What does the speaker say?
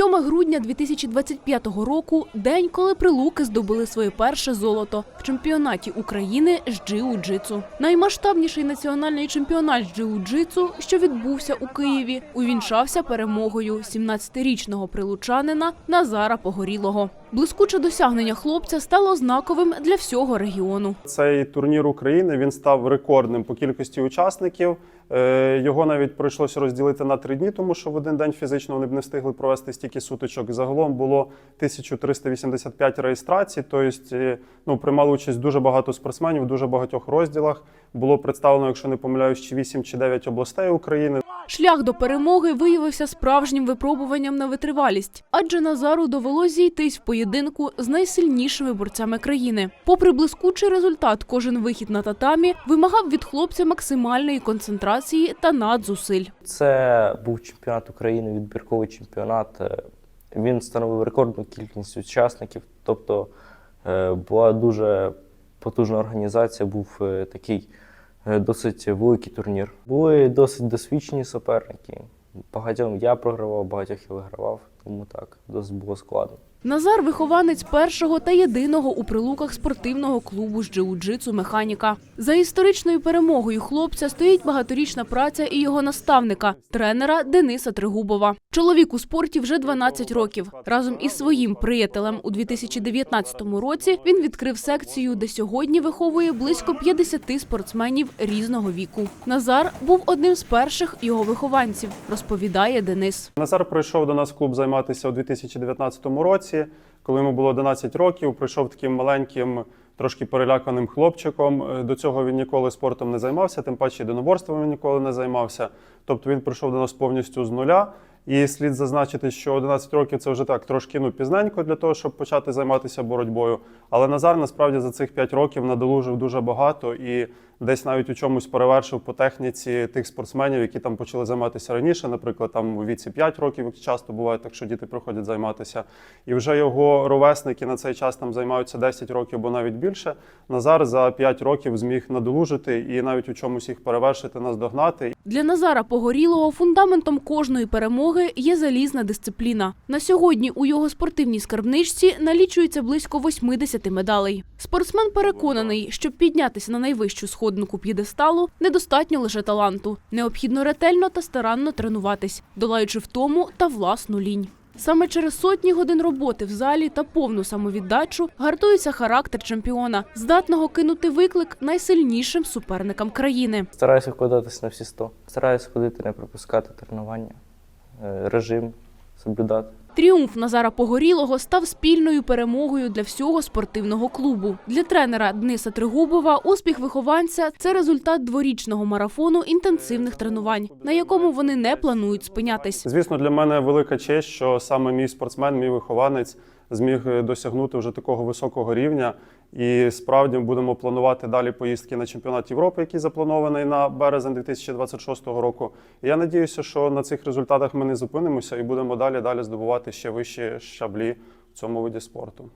7 грудня 2025 року – день, коли прилуки здобули своє перше золото в чемпіонаті України з джиу-джитсу. Наймасштабніший національний чемпіонат з джиу-джитсу, що відбувся у Києві, увінчався перемогою 17-річного прилучанина Назара Погорілого. Блискуче досягнення хлопця стало знаковим для всього регіону. Цей турнір України він став рекордним по кількості учасників. Е, Його навіть прийшлося розділити на три дні, тому що в один день фізично вони б не встигли провести стільки сутичок. Загалом було 1385 реєстрацій. Тобто, ну, приймали участь дуже багато спортсменів дуже багатьох розділах. Було представлено, якщо не помиляюсь, чи 8 чи 9 областей України. Шлях до перемоги виявився справжнім випробуванням на витривалість, адже Назару довелося зійтись в поєдинку з найсильнішими борцями країни. Попри блискучий результат, кожен вихід на татамі вимагав від хлопця максимальної концентрації та надзусиль. Це був чемпіонат України, відбірковий чемпіонат. Е, Він становив рекордну кількість учасників, тобто е, була дуже потужна організація, був е, такий досить великий турнір. Були досить досвідчені суперники. Багатьом я програвав, багатьох я вигравав, тому так, досить було складно. Назар вихованець першого та єдиного у прилуках спортивного клубу з джиу-джитсу механіка. За історичною перемогою хлопця стоїть багаторічна праця і його наставника, тренера Дениса Тригубова. Чоловік у спорті вже 12 років. Разом із своїм приятелем у 2019 році він відкрив секцію, де сьогодні виховує близько 50 спортсменів різного віку. Назар був одним з перших його вихованців, розповідає Денис. Назар прийшов до нас в клуб займатися у 2019 році, коли йому було 11 років. Прийшов таким маленьким, трошки переляканим хлопчиком. Е, До цього він ніколи спортом не займався, тим паче єдиноборством він ніколи не займався. Тобто він прийшов до нас повністю з нуля. І слід зазначити, що 11 років це вже так трошки ну, пізненько для того, щоб почати займатися боротьбою. Але Назар насправді за цих 5 років надолужив дуже багато і десь навіть у чомусь перевершив по техніці тих спортсменів, які там почали займатися раніше, наприклад, там у віці 5 років, часто буває, так що діти приходять займатися. І вже його ровесники на цей час там займаються 10 років або навіть більше. Назар за 5 років зміг надолужити і навіть у чомусь їх перевершити, наздогнати. Для Назара Погорілого фундаментом кожної перемоги є залізна дисципліна. На сьогодні у його спортивній скарбничці налічується близько 80 медалей. Спортсмен переконаний, щоб піднятися на найвищу сходинку п'єдесталу, недостатньо лише таланту. Необхідно ретельно та старанно тренуватись, долаючи втому та власну лінь. Саме через сотні годин роботи в залі та повну самовіддачу гартується характер чемпіона, здатного кинути виклик найсильнішим суперникам країни. Стараюся вкладатися на всі 100. Стараюся ходити, не пропускати тренування, е, режим соблюдати. Тріумф Назара Погорілого став спільною перемогою для всього спортивного клубу. Для тренера Дениса Тригубова успіх вихованця це результат дворічного марафону інтенсивних тренувань, на якому вони не планують спинятись. Звісно, для мене велика честь, що саме мій спортсмен, мій вихованець зміг досягнути вже такого високого рівня. І справді будемо планувати далі поїздки на чемпіонат Європи, який запланований на березень 2026 року. І я надіюся, що на цих результатах ми не зупинимося і будемо далі далі здобувати ще вищі шаблі в цьому виді спорту.